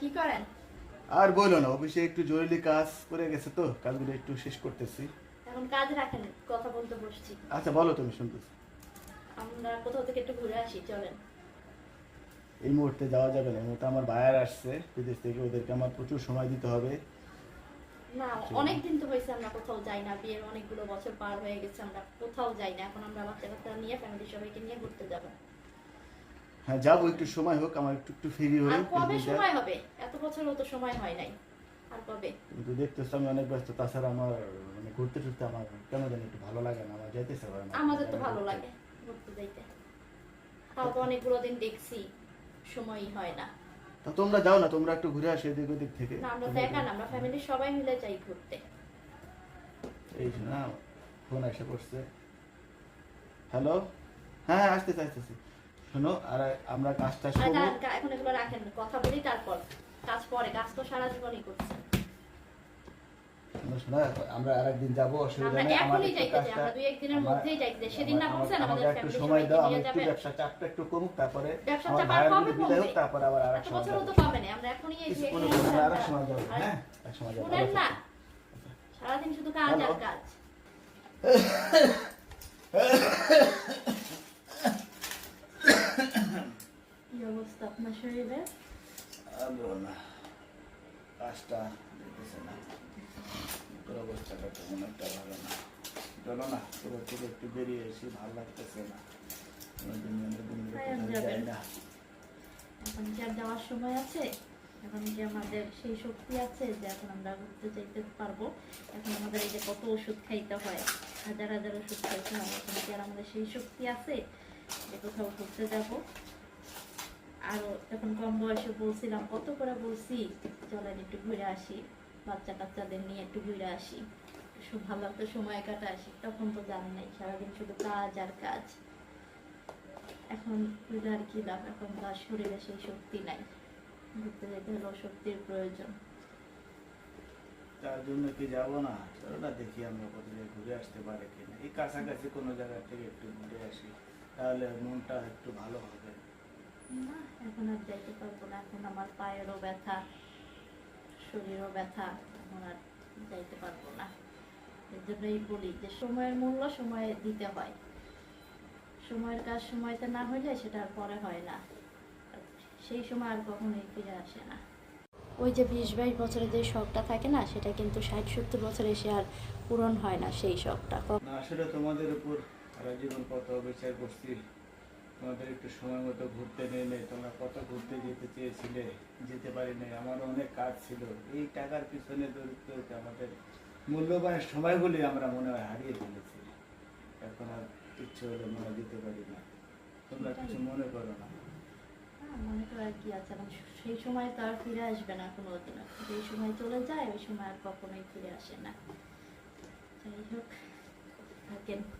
কি করেন? আর বলো না অফিসে একটু জরুরি কাজ করে গেছে তো কাজগুলো একটু শেষ করতেছি। এখন কাজ রাখেন কথা বলতে বসছি। আচ্ছা বলো তুমি শুনতেছি। আমরা কোথাও থেকে একটু ঘুরে আসি চলেন। এই মুহূর্তে যাওয়া যাবে না মুহূর্তে আমার বায়ার আসছে বিদেশ থেকে ওদেরকে আমার প্রচুর সময় দিতে হবে। না অনেক দিন তো হয়েছে আমরা কোথাও যাই না বিয়ের অনেকগুলো বছর পার হয়ে গেছে আমরা কোথাও যাই না এখন আমরা বাচ্চা কাচ্চা নিয়ে ফ্যামিলি সবাইকে নিয়ে ঘুরতে যাব। হ্যাঁ যাব একটু সময় হোক আমার একটু একটু ফ্রি হই কবে সময় হবে? এত বছরও তো সময় হয় নাই। আর কবে? কিন্তু দেখতেছো আমি অনেক ব্যস্ত তাছাড়া আমার মানে ঘুরতে টুরতে আমার কেন জানি একটু ভালো লাগে না আমার যাইতেছে পারে না। আমাদের তো ভালো লাগে ঘুরতে যাইতে। তাও তো অনেকগুলো দিন দেখছি সময়ই হয় না। তা তোমরা যাও না তোমরা একটু ঘুরে আসো এদিক ওদিক থেকে। না আমরা না আমরা ফ্যামিলির সবাই মিলে যাই ঘুরতে। এই না ফোন এসে পড়ছে। হ্যালো হ্যাঁ হ্যাঁ আসতেছি আসতেছি। শোনো আর আমরা কাজটা শুরু এখন এগুলো রাখেন কথা বলি তারপর। কাজ পরে কাজ তো সারা জীবনই করছেন শোনো আমরা আরেকদিন যাব অসুবিধা নেই। এখনই যাইতে আমরা দুই একদিনের মধ্যেই যাইতে সেদিন না বলছেন আমাদের একটু সময় দাও আমি একটু ব্যবসা চাপটা একটু কমুক তারপরে ব্যবসার চাপ আর ভাইয়ের বিদায় হোক তারপরে আবার আরেক সময় বছরও যাব। তো পাবেন আমরা এখনই এই যে কোনো না, আরেক আমরা- সময় যাব হ্যাঁ? এক সময় যাব শুনেন না। সারাদিন শুধু কাজ আর কাজ কি অবস্থা আপনার শরীরে? না কাজটা দেখতেছে না। তোর অবস্থাটা তেমন একটা ভালো না। চলো না তোর থেকে একটু বেরিয়ে এসে ভালো লাগতেছে না। অনেকদিন অনেকদিন ধরে কোথাও যাবেন। যাই না। এখন কি আর যাওয়ার সময় আছে? এখন কি আমাদের সেই শক্তি আছে যে এখন আমরা ঘুরতে চাইতে পারব? এখন আমাদের এই যে কত ওষুধ খাইতে হয় হাজার হাজার ওষুধ খাইতে হয় এখন কি আর আমাদের সেই শক্তি আছে যে কোথাও ঘুরতে যাব? আরও যখন কম বয়সে বলছিলাম, কত করে বলছি? চলেন একটু ঘুরে আসি বাচ্চা কাচ্চাদের নিয়ে একটু ঘুরে আসি। ভালো একটা সময় কাটা আসি, তখন তো জান নাই, সারাদিন শুধু কাজ আর কাজ। এখন ঘুরে আর কি লাভ, এখন তার শরীরে সেই শক্তি নাই। ঘুরতে যেতে হলেও শক্তির প্রয়োজন। তার জন্য কি যাব না? চলো না দেখি আমরা কত জায়গায় ঘুরে আসতে পারি কিনা। এই কাছাকাছি কোনো জায়গা থেকে একটু ঘুরে আসি, তাহলে মনটা একটু ভালো হবে। না এখন আর যাইতে পারব না। এখন আমার পায়েরও ব্যথা, শরীরও ব্যথা, এখন আর যাইতে পারব না। এর জন্যই বলি যে সময়ের মূল্য সময়ে দিতে হয়। সময়ের কাজ সময়তে না হইলে সেটা আর পরে হয় না। সেই সময় আর কখনোই ফিরে আসে না। ওই যে বিশ বাইশ বছরের যে শখটা থাকে না, সেটা কিন্তু ষাট সত্তর বছরে এসে আর পূরণ হয় না সেই শখটা। আসলে তোমাদের উপর জীবন কত অবিচার করছি। তোমাদের একটু সময় মতো ঘুরতে নেই নেই। তোমরা কত ঘুরতে যেতে চেয়েছিলে? যেতে পারি নাই। আমারও অনেক কাজ ছিল। এই টাকার পিছনে দৌড়তে দৌড়তে আমাদের মূল্যবান সময়গুলি আমরা মনে হয় হারিয়ে ফেলেছি। এখন আর ইচ্ছে হলে মনে দিতে পারি না। তোমরা কিছু মনে করো না। হ্যাঁ, মনে করার কি আছে। এখন সেই সময় তো আর ফিরে আসবে না কোনো দিন যেই সময় চলে যায় ওই সময় আর কখনোই ফিরে আসে না। যাই হোক থাকেন।